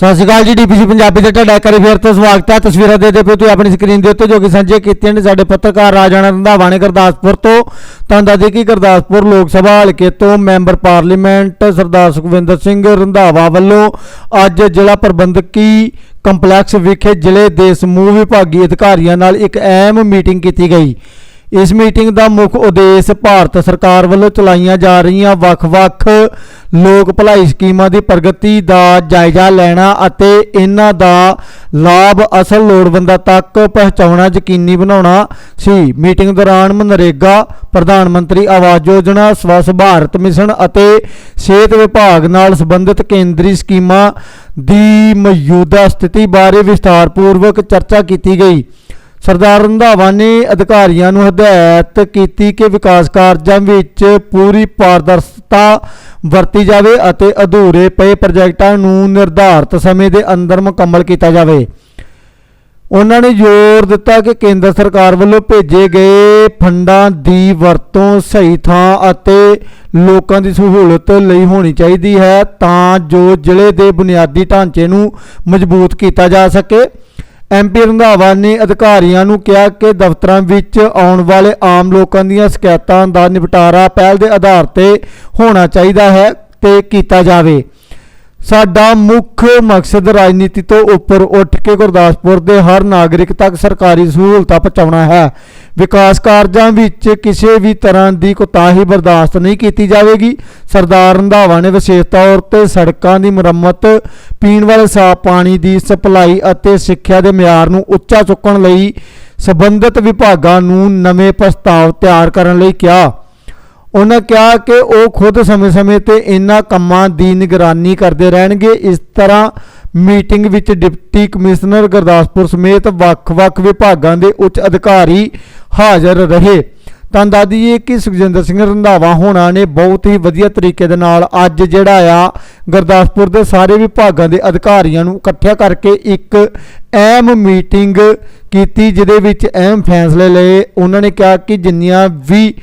ਸਤਿ ਸ਼੍ਰੀ ਅਕਾਲ ਜੀ, ਡੀਪੀਸੀ ਪੰਜਾਬੀ ਦੇ ਤੁਹਾਡਾ ਇੱਕ ਵਾਰੀ ਫੇਰ ਤੋਂ ਸਵਾਗਤ ਹੈ। ਤਸਵੀਰਾਂ ਦੇ ਦੇ ਪਏ ਤੁਸੀਂ ਆਪਣੀ ਸਕਰੀਨ ਦੇ ਉੱਤੇ ਜੋ ਕਿ ਸਾਂਝੇ ਕੀਤੀਆਂ ਨੇ ਸਾਡੇ ਪੱਤਰਕਾਰ ਰਾਜਾਣਾ ਰੰਧਾਵਾ ਨੇ ਗੁਰਦਾਸਪੁਰ ਤੋਂ। ਤਾਂ ਦੱਸਦੇ ਕਿ ਗੁਰਦਾਸਪੁਰ ਲੋਕ ਸਭਾ ਹਲਕੇ ਤੋਂ ਮੈਂਬਰ ਪਾਰਲੀਮੈਂਟ ਸਰਦਾਰ ਸੁਖਵਿੰਦਰ ਸਿੰਘ ਰੰਧਾਵਾ ਵੱਲੋਂ ਅੱਜ ਜ਼ਿਲ੍ਹਾ ਪ੍ਰਬੰਧਕੀ ਕੰਪਲੈਕਸ ਵਿਖੇ ਜ਼ਿਲ੍ਹੇ ਦੇ ਸਮੂਹ ਵਿਭਾਗੀ ਅਧਿਕਾਰੀਆਂ ਨਾਲ ਇੱਕ ਅਹਿਮ ਮੀਟਿੰਗ ਕੀਤੀ ਗਈ। ਇਸ ਮੀਟਿੰਗ ਦਾ ਮੁੱਖ ਉਦੇਸ਼ ਭਾਰਤ ਸਰਕਾਰ ਵੱਲੋਂ ਚਲਾਈਆਂ ਜਾ ਰਹੀਆਂ ਵੱਖ-ਵੱਖ ਲੋਕ ਭਲਾਈ ਸਕੀਮਾਂ ਦੀ ਪ੍ਰਗਤੀ ਦਾ ਜਾਇਜ਼ਾ ਲੈਣਾ ਅਤੇ ਇਹਨਾਂ ਦਾ ਲਾਭ ਅਸਲ ਲੋੜਵੰਦਾਂ ਤੱਕ ਪਹੁੰਚਾਉਣਾ ਯਕੀਨੀ ਬਣਾਉਣਾ ਸੀ। ਮੀਟਿੰਗ ਦੌਰਾਨ ਮਨਰੇਗਾ, ਪ੍ਰਧਾਨ ਮੰਤਰੀ ਆਵਾਸ ਯੋਜਨਾ ਸਵੱਛ ਭਾਰਤ ਮਿਸ਼ਨ ਅਤੇ ਸਿਹਤ ਵਿਭਾਗ ਨਾਲ ਸੰਬੰਧਿਤ ਕੇਂਦਰੀ ਸਕੀਮਾਂ ਦੀ ਮੌਜੂਦਾ ਸਥਿਤੀ ਬਾਰੇ ਵਿਸਥਾਰਪੂਰਵਕ ਚਰਚਾ ਕੀਤੀ ਗਈ। ਸਰਦਾਰ ਰੰਧਾਵਾ ਨੇ ਅਧਿਕਾਰੀਆਂ ਨੂੰ ਹਦਾਇਤ ਕੀਤੀ ਕਿ ਵਿਕਾਸ ਕਾਰਜਾਂ ਵਿੱਚ ਪੂਰੀ ਪਾਰਦਰਸ਼ਤਾ ਵਰਤੀ ਜਾਵੇ ਅਤੇ ਅਧੂਰੇ ਪਏ ਪ੍ਰੋਜੈਕਟਾਂ ਨੂੰ ਨਿਰਧਾਰਤ ਸਮੇਂ ਦੇ ਅੰਦਰ ਮੁਕੰਮਲ ਕੀਤਾ ਜਾਵੇ। ਉਹਨਾਂ ਨੇ ਜ਼ੋਰ ਦਿੱਤਾ ਕਿ ਕੇਂਦਰ ਸਰਕਾਰ ਵੱਲੋਂ ਭੇਜੇ ਗਏ ਫੰਡਾਂ ਦੀ ਵਰਤੋਂ ਸਹੀ ਥਾਂ ਅਤੇ ਲੋਕਾਂ ਦੀ ਸਹੂਲਤ ਲਈ ਹੋਣੀ ਚਾਹੀਦੀ ਹੈ ਤਾਂ ਜੋ ਜ਼ਿਲ੍ਹੇ ਦੇ ਬੁਨਿਆਦੀ ਢਾਂਚੇ ਨੂੰ ਮਜ਼ਬੂਤ ਕੀਤਾ ਜਾ ਸਕੇ। ਐਮਪੀ ਰੰਧਾਵਾ ਨੇ ਅਧਿਕਾਰੀਆਂ ਨੂੰ ਕਿਹਾ ਕਿ ਦਫ਼ਤਰਾਂ ਵਿੱਚ ਆਉਣ ਵਾਲੇ ਆਮ ਲੋਕਾਂ ਦੀਆਂ ਸ਼ਿਕਾਇਤਾਂ ਦਾ ਨਿਪਟਾਰਾ ਪਹਿਲ ਦੇ ਆਧਾਰ ਤੇ ਹੋਣਾ ਚਾਹੀਦਾ ਹੈ ਤੇ ਕੀਤਾ ਜਾਵੇ। ਸਾਡਾ ਮੁੱਖ ਮਕਸਦ ਰਾਜਨੀਤੀ ਤੋਂ ਉੱਪਰ ਉੱਠ ਕੇ ਗੁਰਦਾਸਪੁਰ ਦੇ ਹਰ ਨਾਗਰਿਕ ਤੱਕ ਸਰਕਾਰੀ ਸਹੂਲਤਾਂ ਪਹੁੰਚਾਉਣਾ ਹੈ। ਵਿਕਾਸ ਕਾਰਜਾਂ ਵਿੱਚ ਕਿਸੇ ਵੀ ਤਰ੍ਹਾਂ ਦੀ ਕੋਤਾਹੀ ਬਰਦਾਸ਼ਤ ਨਹੀਂ ਕੀਤੀ ਜਾਵੇਗੀ। ਸਰਦਾਰ ਰੰਧਾਵਾ ਨੇ ਵਿਸ਼ੇਸ਼ ਤੌਰ ਤੇ ਸੜਕਾਂ ਦੀ ਮੁਰੰਮਤ, ਪੀਣ ਵਾਲੇ ਸਾਫ਼ ਪਾਣੀ ਦੀ ਸਪਲਾਈ ਅਤੇ ਸਿੱਖਿਆ ਦੇ ਮਿਆਰ ਨੂੰ ਉੱਚਾ ਚੁੱਕਣ ਲਈ ਸੰਬੰਧਿਤ ਵਿਭਾਗਾਂ ਨੂੰ ਨਵੇਂ ਪ੍ਰਸਤਾਵ ਤਿਆਰ ਕਰਨ ਲਈ ਕਿਹਾ। ਉਹਨਾਂ ਕਿਹਾ ਕਿ ਉਹ ਖੁਦ ਸਮੇਂ-ਸਮੇਂ ਤੇ ਇਹਨਾਂ ਕੰਮਾਂ ਦੀ ਨਿਗਰਾਨੀ ਕਰਦੇ ਰਹਿਣਗੇ। ਇਸ ਤਰ੍ਹਾਂ ਮੀਟਿੰਗ ਵਿੱਚ ਡਿਪਟੀ ਕਮਿਸ਼ਨਰ ਗੁਰਦਾਸਪੁਰ ਸਮੇਤ ਵੱਖ-ਵੱਖ ਵਿਭਾਗਾਂ ਦੇ ਉੱਚ ਅਧਿਕਾਰੀ ਹਾਜ਼ਰ ਰਹੇ। ਤਾਂ ਦਾਦੀਏ ਕਿ ਸੁਖਜਿੰਦਰ ਸਿੰਘ ਰੰਧਾਵਾ ਹੋਣਾ ਨੇ ਬਹੁਤ ਹੀ ਵਧੀਆ ਤਰੀਕੇ ਦੇ ਨਾਲ ਅੱਜ ਜਿਹੜਾ ਆ ਗੁਰਦਾਸਪੁਰ ਦੇ ਸਾਰੇ ਵਿਭਾਗਾਂ ਦੇ ਅਧਿਕਾਰੀਆਂ ਨੂੰ ਇਕੱਠਿਆ ਕਰਕੇ ਇੱਕ ਅਹਿਮ ਮੀਟਿੰਗ ਕੀਤੀ, ਜਿਹਦੇ ਵਿੱਚ ਅਹਿਮ ਫੈਸਲੇ ਲਏ। ਉਹਨਾਂ ਨੇ ਕਿਹਾ ਕਿ ਜਿੰਨੀਆਂ ਵੀ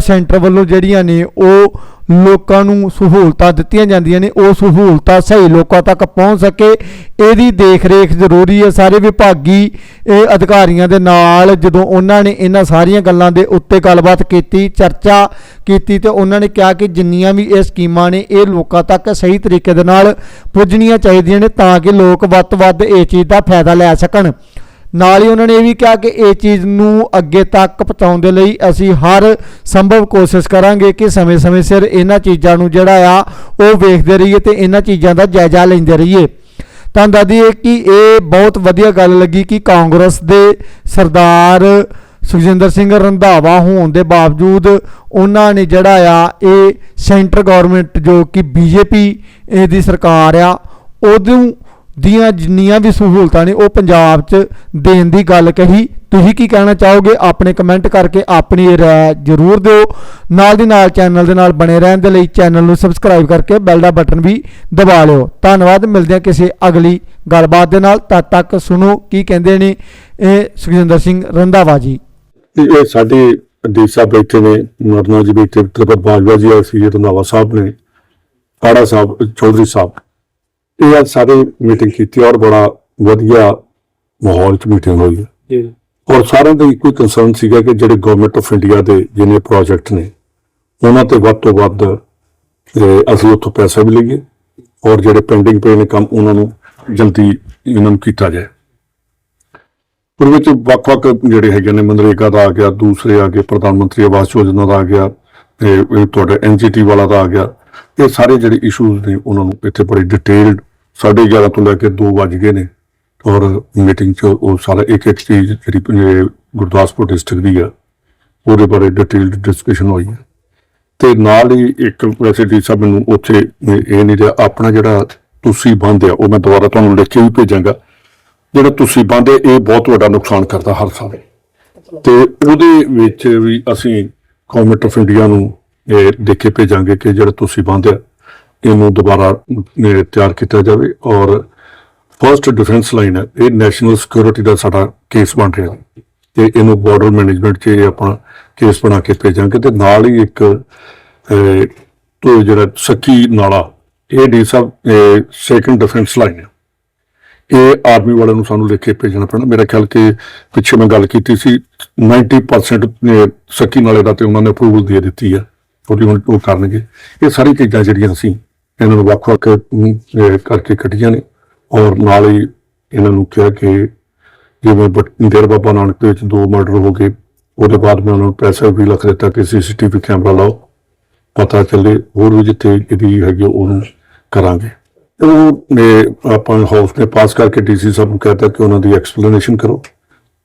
ਸੈਂਟਰ ਵੱਲੋਂ ਜਿਹੜੀਆਂ ਨੇ, ਉਹ ਲੋਕਾਂ ਨੂੰ ਸਹੂਲਤਾਂ ਦਿੱਤੀਆਂ ਜਾਂਦੀਆਂ ਨੇ, ਉਹ ਸਹੂਲਤਾਂ ਸਹੀ ਲੋਕਾਂ ਤੱਕ ਪਹੁੰਚ ਸਕੇ। ਇਹਦੀ ਦੇਖ-ਰੇਖ ਜ਼ਰੂਰੀ ਹੈ। ਸਾਰੇ ਵਿਭਾਗੀ ਅਧਿਕਾਰੀਆਂ ਦੇ ਨਾਲ ਜਦੋਂ ਉਹਨਾਂ ਨੇ ਇਹਨਾਂ ਸਾਰੀਆਂ ਗੱਲਾਂ ਦੇ ਉੱਤੇ ਗੱਲਬਾਤ ਕੀਤੀ, ਚਰਚਾ ਕੀਤੀ, ਤੇ ਉਹਨਾਂ ਨੇ ਕਿਹਾ ਕਿ ਜਿੰਨੀਆਂ ਵੀ ਇਹ ਸਕੀਮਾਂ ਨੇ, ਇਹ ਲੋਕਾਂ ਤੱਕ ਸਹੀ ਤਰੀਕੇ ਦੇ ਨਾਲ ਪੁੱਜਣੀਆਂ ਚਾਹੀਦੀਆਂ ਨੇ, ਤਾਂ ਕਿ ਲੋਕ ਵੱਧ ਤੋਂ ਵੱਧ ਇਹ ਚੀਜ਼ ਦਾ ਫਾਇਦਾ ਲੈ ਸਕਣ। ਨਾਲ ਹੀ ਉਹਨਾਂ ਨੇ ਇਹ ਵੀ ਕਿਹਾ ਕਿ ਇਹ ਚੀਜ਼ ਨੂੰ ਅੱਗੇ ਤੱਕ ਪਹੁੰਚਾਉਣ ਦੇ ਲਈ ਅਸੀਂ ਹਰ ਸੰਭਵ ਕੋਸ਼ਿਸ਼ ਕਰਾਂਗੇ ਕਿ ਸਮੇਂ-ਸਮੇਂ ਸਿਰ ਇਹਨਾਂ ਚੀਜ਼ਾਂ ਨੂੰ ਜਿਹੜਾ ਆ, ਉਹ ਵੇਖਦੇ ਰਹੀਏ ਤੇ ਇਹਨਾਂ ਚੀਜ਼ਾਂ ਦਾ ਜਾਇਜ਼ਾ ਲੈਂਦੇ ਰਹੀਏ। ਤਾਂ ਦੱਸਦੀਏ ਕਿ, ਇਹ ਬਹੁਤ ਵਧੀਆ ਗੱਲ ਲੱਗੀ ਕਿ ਕਾਂਗਰਸ ਦੇ ਸਰਦਾਰ ਸੁਖਜਿੰਦਰ ਸਿੰਘ ਰੰਧਾਵਾ ਹੋਣ ਦੇ ਬਾਵਜੂਦ ਉਹਨਾਂ ਨੇ ਜਿਹੜਾ ਆ, ਇਹ ਸੈਂਟਰ ਗਵਰਨਮੈਂਟ ਜੋ ਕਿ ਬੀਜੇਪੀ ਦੀ ਸਰਕਾਰ ਆ ਉਦੋਂ ਦੀਆਂ ਜਿੰਨੀਆਂ ਵੀ ਸਹੂਲਤਾਂ ਨੇ ਉਹ ਪੰਜਾਬ 'ਚ ਦੇਣ ਦੀ ਗੱਲ ਕਹੀ। ਤੁਸੀਂ ਕੀ ਕਹਿਣਾ ਚਾਹੋਗੇ? ਆਪਣੇ ਕਮੈਂਟ ਕਰਕੇ ਆਪਣੀ ਰਾਏ ਜ਼ਰੂਰ ਦਿਓ। ਨਾਲ ਦੀ ਨਾਲ ਚੈਨਲ ਦੇ ਨਾਲ ਬਣੇ ਰਹਿਣ ਦੇ ਲਈ ਚੈਨਲ ਨੂੰ ਸਬਸਕ੍ਰਾਈਬ ਕਰਕੇ ਬੈਲ ਦਾ ਬਟਨ ਵੀ ਦਬਾ ਲਿਓ। ਧੰਨਵਾਦ। ਮਿਲਦੇ ਹਾਂ ਕਿਸੇ ਅਗਲੀ ਗੱਲਬਾਤ ਦੇ ਨਾਲ। ਤਦ ਤੱਕ ਸੁਣੋ ਕੀ ਕਹਿੰਦੇ ਨੇ ਇਹ ਸੁਖਜਿੰਦਰ ਸਿੰਘ ਰੰਧਾਵਾ ਜੀ। ਇਹ ਸਾਡੇ ਦੇਸ਼ ਸਾਹਿਬ ਬੈਠੇ ਨੇ ਨਰਨੋ ਜੀ ਬੈਠੇ ਤ੍ਰਿਪਤ ਬਾਜਵਾ ਜੀ ਆਏ ਸੀ, ਰੰਧਾਵਾ ਸਾਹਿਬ ਨੇ, ਕਾੜਾ ਸਾਹਿਬ, ਚੌਧਰੀ ਸਾਹਿਬ। ਇਹ ਅੱਜ ਸਾਰੇ ਮੀਟਿੰਗ ਕੀਤੀ ਔਰ ਬੜਾ ਵਧੀਆ ਮਾਹੌਲ ਚ ਮੀਟਿੰਗ ਹੋਈ ਹੈ। ਔਰ ਸਾਰਿਆਂ ਦਾ ਇੱਕੋ ਕੰਸਰਨ ਸੀਗਾ ਕਿ ਜਿਹੜੇ ਗਵਰਨਮੈਂਟ ਆਫ ਇੰਡੀਆ ਦੇ ਜਿਹਨੇ ਪ੍ਰੋਜੈਕਟ ਨੇ ਉਹਨਾਂ ਤੇ ਵੱਧ ਤੋਂ ਵੱਧ ਅਸੀਂ ਉੱਥੋਂ ਪੈਸਾ ਵੀ ਲਈਏ ਔਰ ਜਿਹੜੇ ਪੈਂਡਿੰਗ ਪਏ ਨੇ ਕੰਮ ਉਹਨਾਂ ਨੂੰ ਜਲਦੀ ਇਹਨਾਂ ਨੂੰ ਕੀਤਾ ਜਾਏ। ਉਹਦੇ ਵਿੱਚ ਵੱਖ-ਵੱਖ ਜਿਹੜੇ ਹੈਗੇ ਨੇ ਮਨਰੇਗਾ ਦਾ ਆ ਗਿਆ ਦੂਸਰੇ ਆ ਗਏ ਪ੍ਰਧਾਨ ਮੰਤਰੀ ਆਵਾਸ ਯੋਜਨਾ ਦਾ ਆ ਗਿਆ ਤੇ ਤੁਹਾਡਾ ਐਨਜੀਟੀ ਵਾਲਾ ਦਾ ਆ ਗਿਆ। ਇਹ ਸਾਰੇ ਜਿਹੜੇ ਇਸ਼ੂਜ਼ ਨੇ ਉਹਨਾਂ ਨੂੰ ਇੱਥੇ ਬੜੀ ਡਿਟੇਲਡ 11:30 ਤੋਂ ਲੈ ਕੇ 2 ਵਜ ਗਏ ਨੇ। ਔਰ ਮੀਟਿੰਗ 'ਚ ਉਹ ਸਾਰਾ ਇੱਕ ਇੱਕ ਚੀਜ਼ ਜਿਹੜੀ ਗੁਰਦਾਸਪੁਰ ਡਿਸਟ੍ਰਿਕਟ ਦੀ ਆ, ਉਹਦੇ ਬਾਰੇ ਡਿਟੇਲਡ ਡਿਸਕਸ਼ਨ ਹੋਈ ਹੈ ਤੇ ਨਾਲ ਹੀ ਇੱਕ ਵੈਸੇ ਡੀ ਸਾਹਿਬ ਮੈਨੂੰ ਉੱਥੇ ਇਹ ਨਹੀਂ ਰਿਹਾ, ਆਪਣਾ ਜਿਹੜਾ ਤੁਸੀਂ ਬੰਦ ਆ, ਉਹ ਮੈਂ ਦੁਬਾਰਾ ਤੁਹਾਨੂੰ ਲਿਖ ਕੇ ਵੀ ਭੇਜਾਂਗਾ। ਜਿਹੜਾ ਤੁਸੀਂ ਬੰਦ ਇਹ ਬਹੁਤ ਵੱਡਾ ਨੁਕਸਾਨ ਕਰਦਾ ਹਰ ਸਾਲ। ਤੇ ਉਹਦੇ ਵਿੱਚ ਵੀ ਅਸੀਂ ਗਵਰਨਮੈਂਟ ਆਫ ਇੰਡੀਆ ਨੂੰ ਇਹ ਦੇਖ ਕੇ ਭੇਜਾਂਗੇ ਕਿ ਜਿਹੜਾ ਤੁਸੀਂ ਬੰਦ ਆ ਇਹਨੂੰ ਦੁਬਾਰਾ ਤਿਆਰ ਕੀਤਾ ਜਾਵੇ ਔਰ ਫਰਸਟ ਡਿਫੈਂਸ ਲਾਈਨ ਹੈ, ਇਹ ਨੈਸ਼ਨਲ ਸਿਕਿਉਰਿਟੀ ਦਾ ਸਾਡਾ ਕੇਸ ਬਣ ਰਿਹਾ ਤੇ ਇਹਨੂੰ ਬਾਰਡਰ ਮੈਨੇਜਮੈਂਟ 'ਚ ਇਹ ਆਪਣਾ ਕੇਸ ਬਣਾ ਕੇ ਭੇਜਾਂਗੇ ਤੇ ਨਾਲ ਹੀ ਇੱਕ ਤੋਂ ਜਿਹੜਾ ਸੱਕੀ ਨਾਲਾ, ਇਹ ਡੀ ਸਾਹਿਬ ਸੈਕੰਡ ਡਿਫੈਂਸ ਲਾਈਨ ਹੈ। ਇਹ ਆਰਮੀ ਵਾਲਿਆਂ ਨੂੰ ਸਾਨੂੰ ਲਿਖ ਕੇ ਭੇਜਣਾ ਪੈਣਾ। ਮੇਰਾ ਖਿਆਲ ਕਿ ਪਿੱਛੇ ਮੈਂ ਗੱਲ ਕੀਤੀ ਸੀ 90% ਨੇ ਸੱਕੀ ਨਾਲੇ ਦਾ ਤੇ ਉਹਨਾਂ ਨੇ ਅਪਰੂਵਲ ਦੇ ਦਿੱਤੀ ਆ ਉਹਦੀ ਹੁਣ ਉਹ ਕਰਨਗੇ। ਇਹ ਸਾਰੀ ਚੀਜ਼ਾਂ ਜਿਹੜੀਆਂ ਅਸੀਂ ਇਹਨਾਂ ਨੂੰ ਵੱਖ-ਵੱਖ ਕਰਕੇ ਕੱਢੀਆਂ ਨੇ। ਔਰ ਨਾਲ ਹੀ ਇਹਨਾਂ ਨੂੰ ਕਿਹਾ ਕਿ ਜਿਵੇਂ ਬਟ- ਡੇਰਾ ਬਾਬਾ ਨਾਨਕ ਦੇ ਵਿੱਚ ਦੋ ਮਰਡਰ ਹੋ ਗਏ ਉਹਦੇ ਬਾਅਦ ਮੈਂ ਉਹਨਾਂ ਨੂੰ ਪੈਸਾ ਵੀ ਲੱਖ ਦਿੱਤਾ ਕਿ ਸੀਸੀਟੀਵੀ ਕੈਮਰਾ ਲਾਓ। ਪਤਾ ਚੱਲੇ ਹੋਰ ਵੀ ਜਿੱਥੇ ਇਹਦੀ ਹੈਗੀ ਆ, ਉਹਨੂੰ ਕਰਾਂਗੇ। ਉਹ ਆਪਾਂ ਹਾਊਸ ਨੇ ਪਾਸ ਕਰਕੇ ਡੀਸੀ ਸਾਹਿਬ ਨੂੰ ਕਹਿਤਾ ਕਿ ਉਹਨਾਂ ਦੀ ਐਕਸਪਲੇਨੇਸ਼ਨ ਕਰੋ।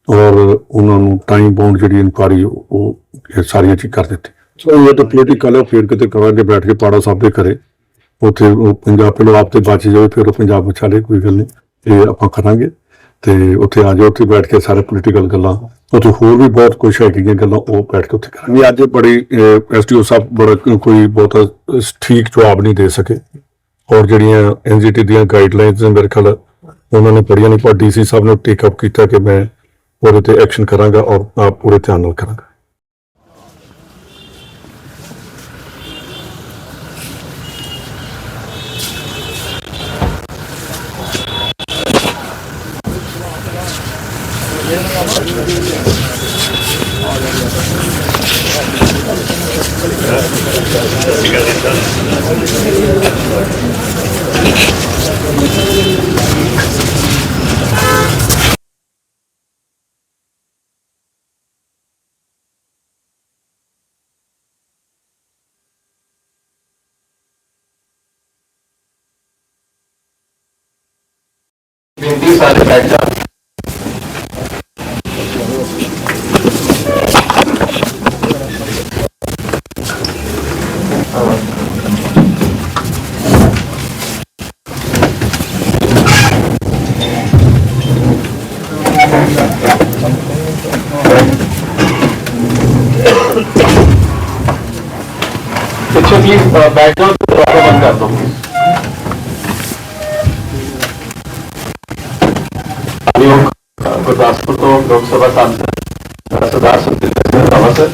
ਔਰ ਉਹਨਾਂ ਨੂੰ ਟਾਈਮ ਬਾਉਂਡ ਜਿਹੜੀ ਇਨਕੁਆਰੀ ਉਹ ਇਹ ਸਾਰੀਆਂ ਚੀਜ਼ ਕਰ ਦਿੱਤੀ। ਸੋ ਇਹ ਤਾਂ ਪੋਲੀਟੀਕਲ ਹੈ ਫਿਰ ਕਿਤੇ ਕਰਾਂਗੇ ਬੈਠ ਕੇ ਪਾੜਾ ਸਾਹਿਬ ਦੇ ਘਰੇ। ਉੱਥੇ ਉਹ ਪੰਜਾਬ ਪਹਿਲਾਂ ਆਪ ਤੇ ਬਚ ਜਾਵੇ ਫਿਰ ਉਹ ਪੰਜਾਬ ਵਿੱਚ ਲੇ ਕੋਈ ਗੱਲ ਨਹੀਂ। ਇਹ ਆਪਾਂ ਕਰਾਂਗੇ ਤੇ ਉੱਥੇ ਆ ਜਾਓ ਉੱਥੇ ਬੈਠ ਕੇ ਸਾਰੇ ਪੋਲੀਟੀਕਲ ਗੱਲਾਂ ਉੱਥੇ ਹੋਰ ਵੀ ਬਹੁਤ ਕੁਝ ਹੈਗੀਆਂ ਗੱਲਾਂ ਉਹ ਬੈਠ ਕੇ ਉੱਥੇ ਕਰਾਂਗੇ। ਅੱਜ ਬੜੀ ਐਸਟੀਓ ਸਾਹਿਬ ਬੜਾ ਕੋਈ ਬਹੁਤ ਠੀਕ ਜਵਾਬ ਨਹੀਂ ਦੇ ਸਕੇ। ਔਰ ਜਿਹੜੀਆਂ ਐਨਜੀਟੀ ਦੀਆਂ ਗਾਈਡਲਾਈਨਸ ਨੇ ਮੇਰੇ ਖਿਆਲ ਉਹਨਾਂ ਨੇ ਪੜ੍ਹੀਆਂ ਨਹੀਂ ਪਰ ਡੀਸੀ ਸਾਹਿਬ ਨੇ ਟੇਕ ਅਪ ਕੀਤਾ ਕਿ ਮੈਂ ਉਹਦੇ ਤੇ ਐਕਸ਼ਨ ਕਰਾਂਗਾ ਔਰ ਅ, ਪੂਰੇ ਧਿਆਨ ਨਾਲ ਕਰਾਂਗਾ ਬੇਨਤੀ ਸਾਰੇ ਬੈਠ ਜਾ ਪਿੱਛੇ ਪਲੀਜ਼ ਬੈਠ ਜਾਓ ਤੇ ਦਰਵਾਜ਼ਾ ਬੰਦ ਕਰ ਗੁਰਦਾਸਪੁਰ ਤੋਂ ਲੋਕ ਸਭਾ ਸਾਂਸਦ ਸਰਦਾਰ ਸੁਖਦੇਵ ਸਿੰਘ ਰੰਧਾਵਾ ਸਰ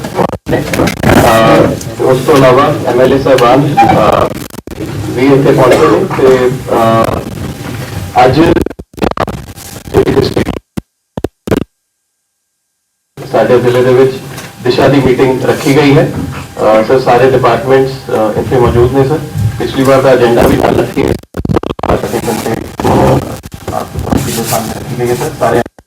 ਨੇ ਅਹ, ਉਸ ਤੋਂ ਇਲਾਵਾ ਐਮਐਲਏ ਸਾਹਿਬਾਨ ਅਹ, ਵੀ ਇੱਥੇ ਪਹੁੰਚੇ ਨੇ ਤੇ ਅਹ, ਅੱਜ ਜਿਹੜੀ district ਸਾਡੇ ਜ਼ਿਲ੍ਹੇ ਦੇ ਵਿੱਚ ਦਿਸ਼ਾ ਦੀ ਮੀਟਿੰਗ ਰੱਖੀ ਗਈ ਹੈ ਅਹ, ਸਰ ਸਾਰੇ ਡਿਪਾਰਟਮੈਂਟਸ ਇੱਥੇ ਮੌਜੂਦ ਨੇ ਸਰ ਪਿਛਲੀ ਵਾਰ ਦਾ ਏਜੰਡਾ ਵੀ ਨਾਲ ਰੱਖੀ ਹੈ आज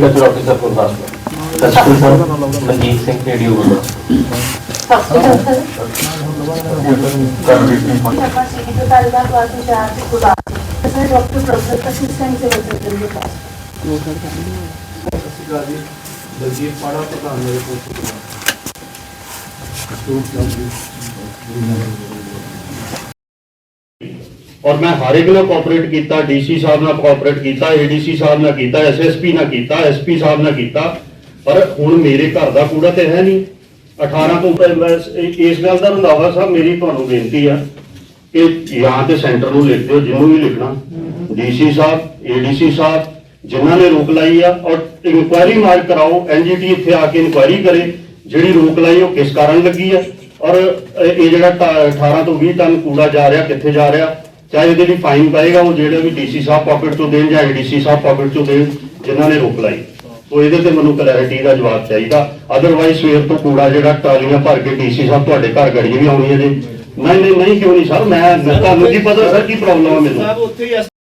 ਠੀਕ ਹੈ ਆਫੀਸਰ ਗੁਰਦਾਸਪੁਰ ਸਤਿ ਸ੍ਰੀ ਅਕਾਲ ਮਨਜੀਤ ਸਿੰਘ ਢੇੜੀ ਗੁਰਦਾਸਪੁਰ ਦਲਜੀਤ ਪਾੜਾ ਪ੍ਰਧਾਨ ਮੇਰੇ ਕੋਲ ਸੂਟ ਜੀ ਔਰ ਮੈਂ ਹਰ ਇੱਕ ਨਾਲ ਕੋਆਪਰੇਟ ਕੀਤਾ ਡੀਸੀ ਸਾਹਿਬ ਨਾਲ ਕੋਆਪਰੇਟ ਕੀਤਾ ਏਡੀਸੀ ਸਾਹਿਬ ਨਾਲ ਕੀਤਾ ਐਸਐਸਪੀ ਨਾਲ ਕੀਤਾ ਐਸਪੀ ਸਾਹਿਬ ਨਾਲ ਕੀਤਾ, ਪਰ ਹੁਣ ਮੇਰੇ ਘਰ ਦਾ ਕੂੜਾ ਤੇ ਹੈ ਨਹੀਂ। 18 ਤੋਂ ਇਸ- ਗੱਲ ਦਾ ਰੰਧਾਵਾ ਸਾਹਿਬ ਮੇਰੀ ਤੁਹਾਨੂੰ ਬੇਨਤੀ ਆ ਕਿ ਜਾਂ ਤੇ ਸੈਂਟਰ ਨੂੰ ਲਿਖ ਦਿਓ, ਜਿਹਨੂੰ ਵੀ ਲਿਖਣਾ। ਡੀਸੀ ਸਾਹਿਬ ਏਡੀਸੀ ਸਾਹਿਬ, ਜਿਨ੍ਹਾਂ ਨੇ ਰੋਕ ਲਾਈ ਆ, ਔਰ ਇਨਕੁਆਇਰੀ ਮਾਰ ਕਰਾਓ ਐਨਜੀਟੀ ਇੱਥੇ ਆ ਕੇ ਇਨਕੁਆਇਰੀ ਕਰੇ, ਜਿਹੜੀ ਰੋਕ ਲਾਈ ਉਹ ਕਿਸ ਕਾਰਨ ਲੱਗੀ ਆ? ਔਰ ਇਹ ਜਿਹੜਾ ਟ- 18 ਤੋਂ 20 ਟਨ ਕੂੜਾ ਜਾ ਰਿਹਾ, ਕਿੱਥੇ ਜਾ ਰਿਹਾ? ਚਾਹੇ ਇਹਦੇ ਫਾਈਨ ਪਏਗਾ, ਉਹ ਜਿਹੜੇ ਵੀ ਡੀਸੀ ਸਾਹਿਬ ਪਾਕਟ ਤੋਂ ਦੇਣ ਜਾਂ ਏਡੀਸੀ ਸਾਹਿਬ ਪਾਕਟ ਤੋਂ ਦੇਣ, ਜਿਨ੍ਹਾਂ ਨੇ ਰੋਕ ਲਾਈ। ਸੋ ਇਹਦੇ ਤੇ ਮੈਨੂੰ ਕਲੈਰਿਟੀ ਦਾ ਜਵਾਬ ਚਾਹੀਦਾ। ਅਦਰਵਾਈਜ਼ ਸਵੇਰ ਤੋਂ ਕੂੜਾ ਜਿਹੜਾ ਟਾਲੀਆਂ ਭਰ ਕੇ ਡੀਸੀ ਸਾਹਿਬ ਤੁਹਾਡੇ ਘਰ ਗੜੀਆਂ ਵੀ ਆਉਣੀਆਂ ਨੇ। ਨਹੀਂ ਨਹੀਂ ਨਹੀਂ, ਕਿਉਂ ਨਹੀਂ ਸਰ ਮੈਂ ਤੁਹਾਨੂੰ ਕੀ ਪਤਾ ਸਰ ਕੀ ਪ੍ਰੋਬਲਮ ਹੈ ਮੈਨੂੰ? ਸਾਹਿਬ, ਉੱਥੇ ਹੀ